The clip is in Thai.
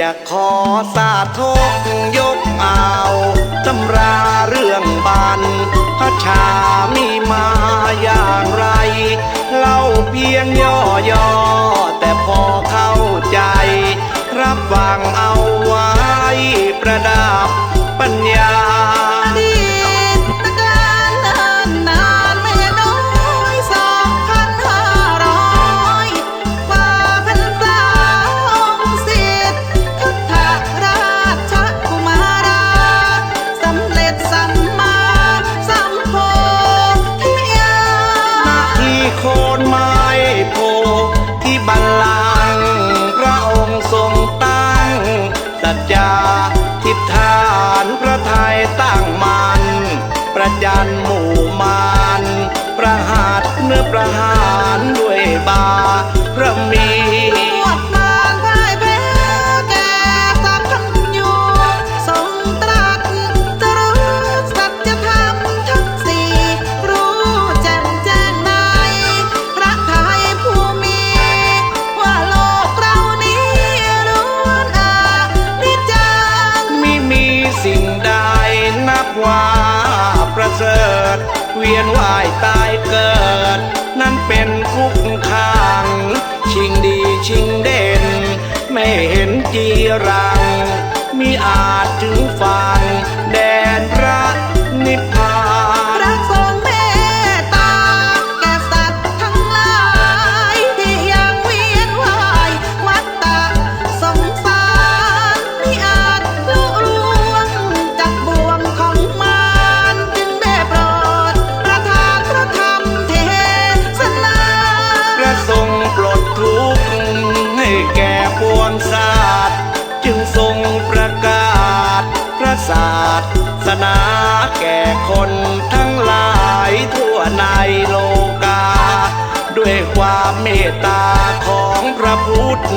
จะขอสาทกยกเอาตำราเรื่องบันพระชามีมาอย่างไร เล่าเพียงย่อๆแต่พอเข้าใจ รับฟังเอาไว้ประดา ทิศฐานพระไทยตั้งมัน ประจันหมู่มานประหัดเนื้อประหารด้วยบา เวียนว่ายตายเกิด นั่นเป็นคุกขัง ชิงดีชิงเด่น ไม่เห็นจีรา ตตาของพระพุทธ